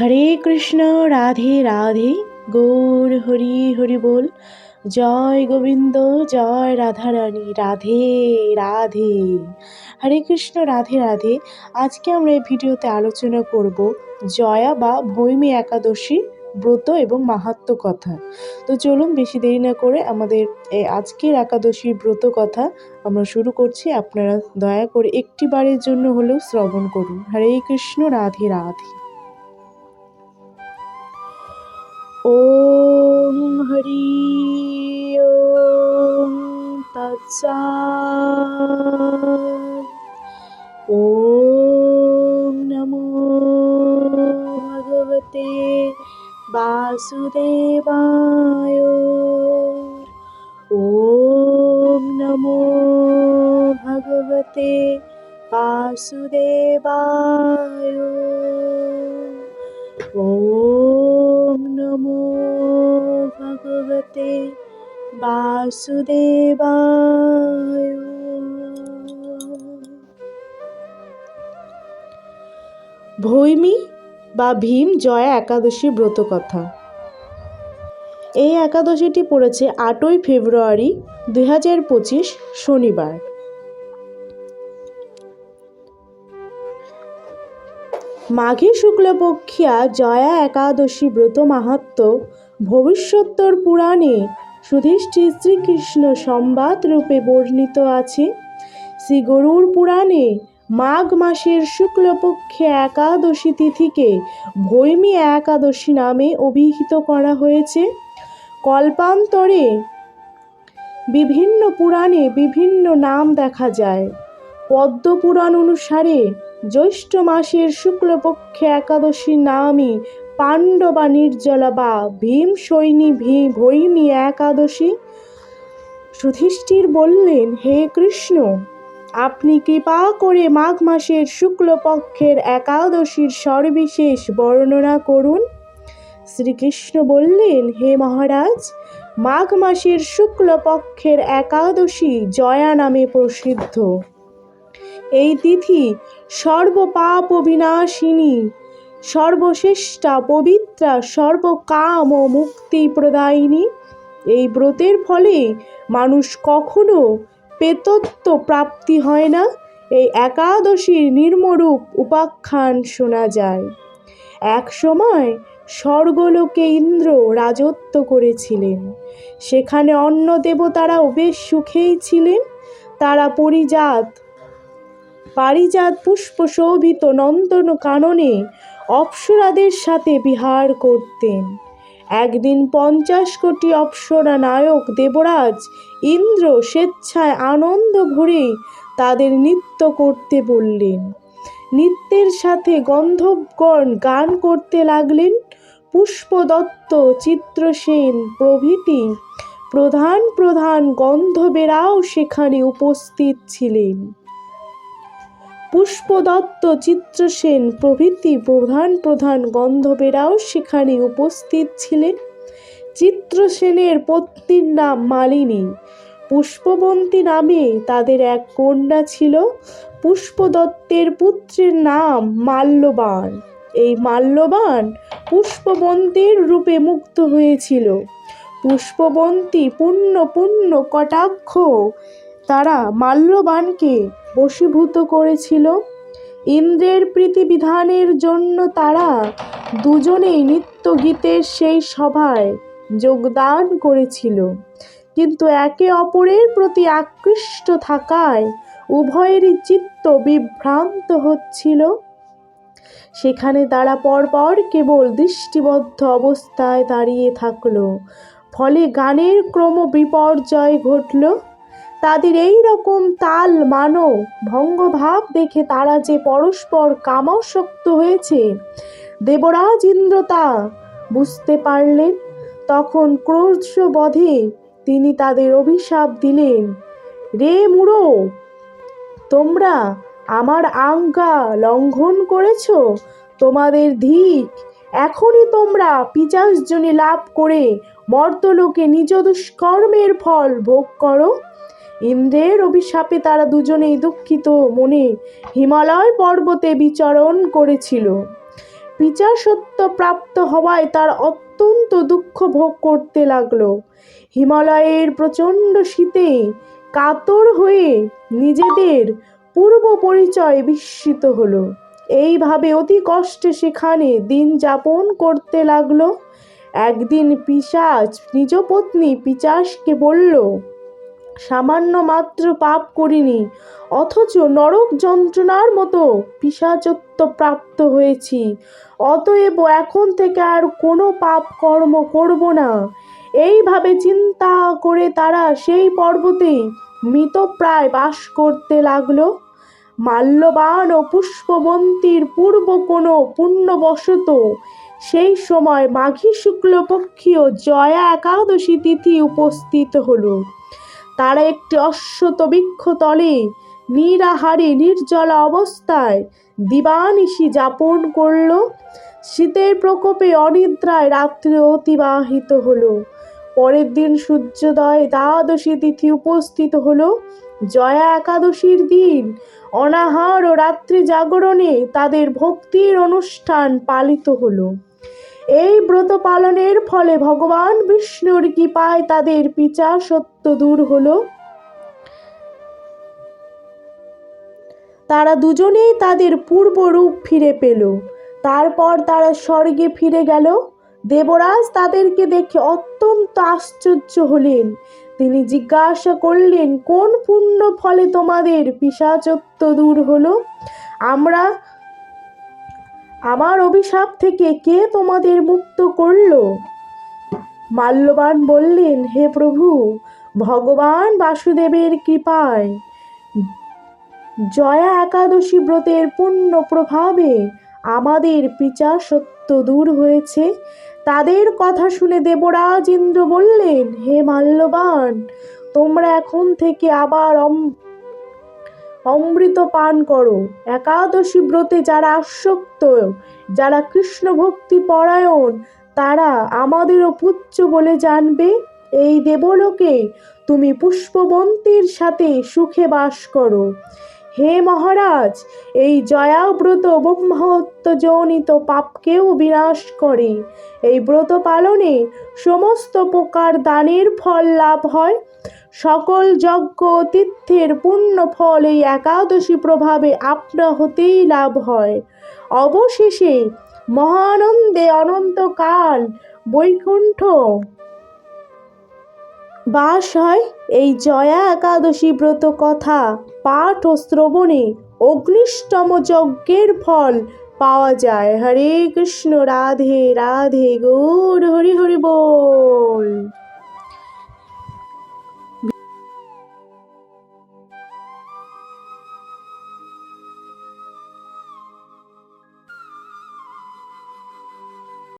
হরে কৃষ্ণ, রাধে রাধে, গৌর হরি হরি বল। জয় গোবিন্দ, জয় রাধারানী, রাধে রাধে। হরে কৃষ্ণ, রাধে রাধে। আজকে আমরা এই ভিডিওতে আলোচনা করব জয়া বা ভৈমী একাদশী ব্রত এবং মাহাত্ম কথা। তো চলুন বেশি দেরি না করে আমাদের আজকের একাদশীর ব্রত কথা আমরা শুরু করছি। আপনারা দয়া করে একটি বারের জন্য হলেও শ্রবণ করুন। হরে কৃষ্ণ, রাধে রাধে। ওম হরি ওম তৎসাদ ওম নমো ভগবতে বাসুদেবায় ওম নমো ভগবতে বাসুদেবায় ওম বাসুদেবায় ভৈমী বা ভীম জয়া একাদশী ব্রত কথা। এই একাদশীটি পড়েছে আটই ফেব্রুয়ারি দুই হাজার পঁচিশ শনিবার। মাঘে শুক্লপক্ষিয়া জয়া একাদশী ব্রত মাহাত্ম ভবিষ্যোত্তর পুরাণে সুধিষ্ঠির শ্রীকৃষ্ণ সংবাদ রূপে বর্ণিত আছে। শ্রী গরুর পুরাণে মাঘ মাসের শুক্লপক্ষে একাদশী তিথিকে ভৈমী একাদশী নামে অভিহিত করা হয়েছে। কল্পান্তরে বিভিন্ন পুরাণে বিভিন্ন নাম দেখা যায়। পদ্ম পুরাণ অনুসারে জ্যৈষ্ঠ মাসের শুক্লপক্ষে একাদশী নামই পাণ্ডবা নির্জলা বা ভীম সৈনী ভী ভৈমী একাদশী? সুধিষ্ঠির বললেন, হে কৃষ্ণ, আপনি কৃপা করে মাঘ মাসের শুক্লপক্ষের একাদশীর সর্বিশেষ বর্ণনা করুন। শ্রীকৃষ্ণ বললেন, হে মহারাজ, মাঘ মাসের শুক্লপক্ষের একাদশী জয়া নামে প্রসিদ্ধ। এই তিথি সর্বপাপ বিনাশিনী সর্বশ্রেষ্ঠা পবিত্রা, সর্বকাম ও মুক্তি প্রদায়িনী। এই ব্রতের ফলে মানুষ কখনো পেতত্ব প্রাপ্তি হয় না। এই একাদশীর নির্মরূপ উপাখ্যান শোনা যায়। এক সময় স্বর্গলোকে ইন্দ্র রাজত্ব করেছিলেন। সেখানে অন্য দেবতারাও বেশ সুখেই ছিলেন। তারা পরিজাত, পারিজাত পুষ্প শোভিত নন্দন কাননে অপ্সরাদের সাথে বিহার করতেন। একদিন পঞ্চাশ কোটি অপ্সরা নায়ক দেবরাজ ইন্দ্র স্বেচ্ছায় আনন্দ ভরে তাদের নৃত্য করতে বললেন। নৃত্যের সাথে গন্ধবগণ গান করতে লাগলেন। পুষ্পদত্ত, চিত্রসেন প্রভৃতি প্রধান প্রধান গন্ধবেরাও সেখানে উপস্থিত ছিলেন। পুষ্পদত্ত চিত্রসেন প্রভৃতি প্রধান প্রধান গন্ধবেরাও সেখানে উপস্থিত ছিলেন। চিত্রসেনের পত্নীর নাম মালিনী। পুষ্পবন্তী নামে তাদের এক কন্যা ছিল। পুষ্পদত্তের পুত্রের নাম মাল্যবান। এই মাল্যবান পুষ্পবন্তীর রূপে মুক্ত হয়েছিল। পুষ্পবন্তী পুণ্য পুণ্য কটাক্ষ তারা মাল্যবানকে বশীভূত করেছিল। ইন্দ্রের প্রীতিবিধানের জন্য তারা দুজনেই নৃত্য গীতের সেই সভায় যোগদান করেছিল। কিন্তু একে অপরের প্রতি আকৃষ্ট থাকায় উভয়েরই চিত্ত বিভ্রান্ত হচ্ছিল। সেখানে তারা পরপর কেবল দৃষ্টিবদ্ধ অবস্থায় দাঁড়িয়ে থাকল। ফলে গানের ক্রম বিপর্যয় ঘটল। তাদের এই রকম তাল মানো। ভঙ্গভাব দেখে তারা যে পরস্পর কামাসক্ত হয়েছে, দেবরাজ ইন্দ্র তা বুঝতে পারলেন। তখন ক্রোধবধে তিনি তাদের অভিশাপ দিলেন, রে মুড়ো, তোমরা আমার আজ্ঞা লঙ্ঘন করেছ? তোমাদের ধিক, এখনই তোমরা পিচাসজনী লাভ করে মর্তলোকে নিজ দুষ্কর্মের ফল ভোগ করো। ইন্দ্রের অভিশাপে তারা দুজনেই দুঃখিত মনে হিমালয় পর্বতে বিচরণ করেছিল। পিচা সত্য প্রাপ্ত হওয়ায় তার অত্যন্ত দুঃখ ভোগ করতে লাগল। হিমালয়ের প্রচণ্ড শীতে কাতর হয়ে নিজেদের পূর্ব পরিচয় বিস্মিত হলো। এইভাবে অতি কষ্টে সেখানে দিন যাপন করতে লাগল। একদিন পিশাচ নিজ পত্নী পিচাসকে বলল সামান্য মাত্র পাপ করিনি, অথচ নরক যন্ত্রণার মতো পিশাচত্ব প্রাপ্ত হয়েছি। অতএব এখন থেকে আর কোনো পাপ কর্ম করব না। এইভাবে চিন্তা করে তারা সেই পর্বতে মৃতপ্রায় বাস করতে লাগল। মাল্যবান ও পুষ্পবন্তীর পূর্ব কোনো পুণ্যবশত সেই সময় মাঘী শুক্লপক্ষীয় জয়া একাদশী তিথি উপস্থিত হলো। তারা একটি অশ্বত বৃক্ষ তলে, নিরাহারে, নির্জলা অবস্থায় দিবানিশি যাপন করল। শীতের প্রকোপে অনিদ্রায় রাত্রি অতিবাহিত হলো। পরের দিন সূর্যোদয় দ্বাদশী তিথি উপস্থিত হলো। জয়া একাদশীর দিন, অনাহার ও রাত্রি জাগরণে তাদের ভক্তির অনুষ্ঠান পালিত হলো। এই ব্রত পালনের ফলে ভগবান বিষ্ণুর কৃপায় তাদের পিচা সত্য দূর হলো। তারা দুজনেই তাদের পূর্ব রূপ ফিরে পেল। তারপর তারা স্বর্গে ফিরে গেল। দেবরাজ তাদেরকে দেখে অত্যন্ত আশ্চর্য হলেন। তিনি জিজ্ঞাসা করলেন, কোন পুণ্য ফলে তোমাদের পিসাচত্ব দূর হলো? আমরা আমার অভিশাপ থেকে কে তোমাদের মুক্ত করল? মাল্যবান বললেন, হে প্রভু, ভগবান বাসুদেবের কৃপায়। জয়া একাদশী ব্রতের পূর্ণ প্রভাবে আমাদের পিচা সত্য দূর হয়েছে। তাদের কথা শুনে দেবরাজ ইন্দ্র বললেন, হে মাল্যবান, তোমরা এখন থেকে আবার অমৃত পান করো। একাদশী ব্রতে যারা আসক্ত, যারা কৃষ্ণ ভক্তি পরায়ণ, তারা আমাদেরও পুচ্ছ বলে জানবে, এই দেবলোকে তুমি পুষ্পবন্তীর সাথে সুখে বাস করো। হে মহারাজ, এই জয়াব্রত ব্রহ্মহত্য জনিত পাপকেও বিনাশ করে। এই ব্রত পালনে সমস্ত প্রকার দানের ফল লাভ হয়। সকল যজ্ঞ তীর্থের পূর্ণ ফল এই একাদশী প্রভাবে আপনা হতেই লাভ হয়। অবশেষে মহানন্দে অনন্তকাল বৈকুণ্ঠ বাস হয় এই জয়া একাদশী ব্রত কথা, পাঠ ও শ্রবণে অগ্নিষ্টম যজ্ঞের ফল পাওয়া যায়। হরে কৃষ্ণ, রাধে রাধে, গৌর, হরি হরি বল।